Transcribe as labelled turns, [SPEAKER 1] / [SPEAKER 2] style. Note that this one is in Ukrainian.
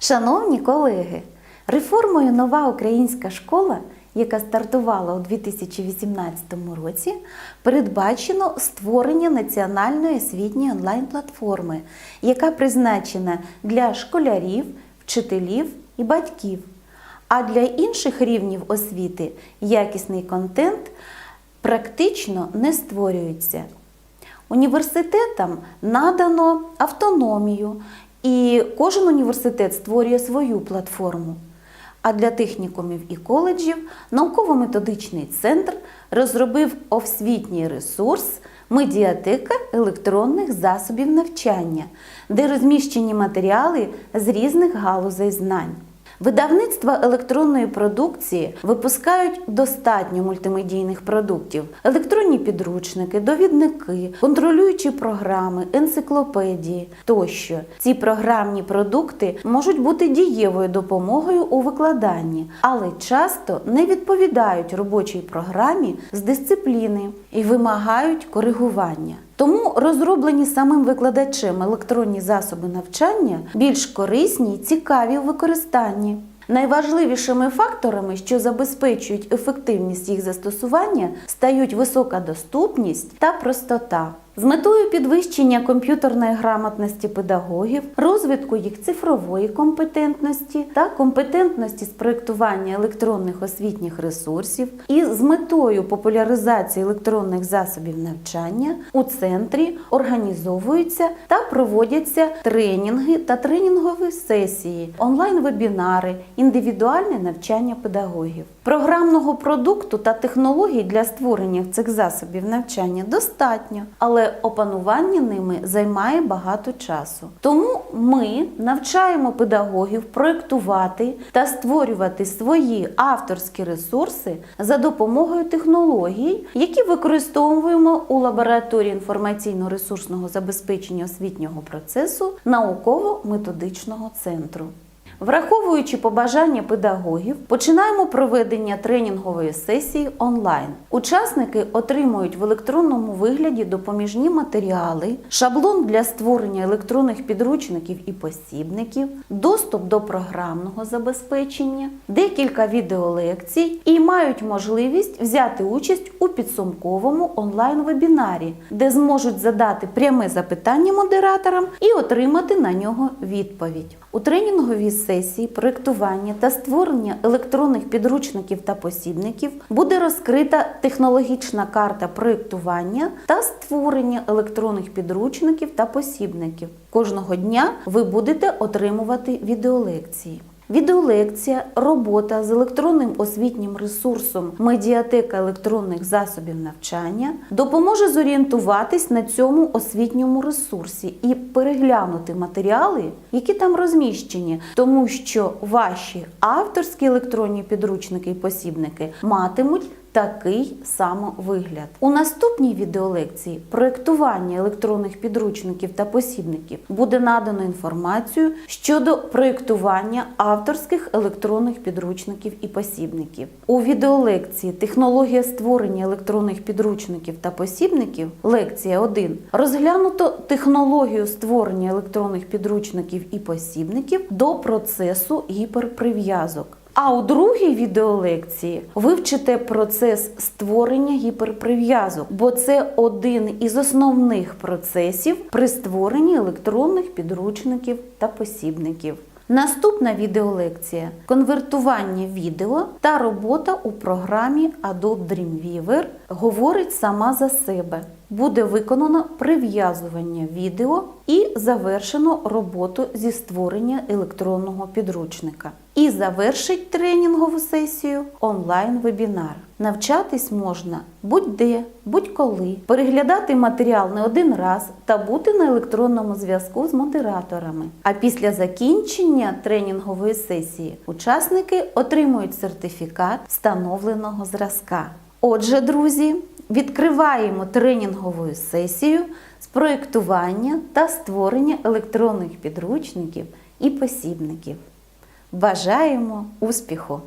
[SPEAKER 1] Шановні колеги, реформою Нова українська школа, яка стартувала у 2018 році, передбачено створення національної освітньої онлайн-платформи, яка призначена для школярів, вчителів і батьків. А для інших рівнів освіти якісний контент практично не створюється. Університетам надано автономію, і кожен університет створює свою платформу. А для технікумів і коледжів науково-методичний центр розробив освітній ресурс Медіатека електронних засобів навчання, де розміщені матеріали з різних галузей знань. Видавництва електронної продукції випускають достатньо мультимедійних продуктів: електронні підручники, довідники, контролюючі програми, енциклопедії тощо. Ці програмні продукти можуть бути дієвою допомогою у викладанні, але часто не відповідають робочій програмі з дисципліни і вимагають коригування. Тому розроблені самим викладачем електронні засоби навчання більш корисні й цікаві у використанні. Найважливішими факторами, що забезпечують ефективність їх застосування, стають висока доступність та простота. З метою підвищення комп'ютерної грамотності педагогів, розвитку їх цифрової компетентності та компетентності з проєктування електронних освітніх ресурсів і з метою популяризації електронних засобів навчання у центрі організовуються та проводяться тренінги та тренінгові сесії, онлайн-вебінари, індивідуальне навчання педагогів. Програмного продукту та технологій для створення цих засобів навчання достатньо, але опанування ними займає багато часу. Тому ми навчаємо педагогів проєктувати та створювати свої авторські ресурси за допомогою технологій, які використовуємо у лабораторії інформаційно-ресурсного забезпечення освітнього процесу науково-методичного центру. Враховуючи побажання педагогів, починаємо проведення тренінгової сесії онлайн. Учасники отримують в електронному вигляді допоміжні матеріали, шаблон для створення електронних підручників і посібників, доступ до програмного забезпечення, декілька відеолекцій і мають можливість взяти участь у підсумковому онлайн-вебінарі, де зможуть задати пряме запитання модераторам і отримати на нього відповідь. У тренінговій сесії проєктування та створення електронних підручників та посібників буде розкрита технологічна карта проєктування та створення електронних підручників та посібників. Кожного дня ви будете отримувати відеолекції. Відеолекція, робота з електронним освітнім ресурсом Медіатека електронних засобів навчання допоможе зорієнтуватись на цьому освітньому ресурсі і переглянути матеріали, які там розміщені, тому що ваші авторські електронні підручники і посібники матимуть такий самовигляд. У наступній відеолекції проєктування електронних підручників та посібників буде надано інформацію щодо проєктування авторських електронних підручників і посібників. У відеолекції Технологія створення електронних підручників та посібників лекція 1 розглянуто технологію створення електронних підручників і посібників до процесу гіперприв'язок. А у другій відеолекції вивчите процес створення гіперприв'язок, бо це один із основних процесів при створенні електронних підручників та посібників. Наступна відеолекція конвертування відео та робота у програмі Adobe Dreamweaver говорить сама за себе. Буде виконано прив'язування відео і завершено роботу зі створення електронного підручника. І завершить тренінгову сесію онлайн-вебінар. Навчатись можна будь-де, будь-коли, переглядати матеріал не один раз та бути на електронному зв'язку з модераторами. А після закінчення тренінгової сесії учасники отримують сертифікат встановленого зразка. Отже, друзі, відкриваємо тренінгову сесію з проєктування та створення електронних підручників і посібників. Бажаємо успіху!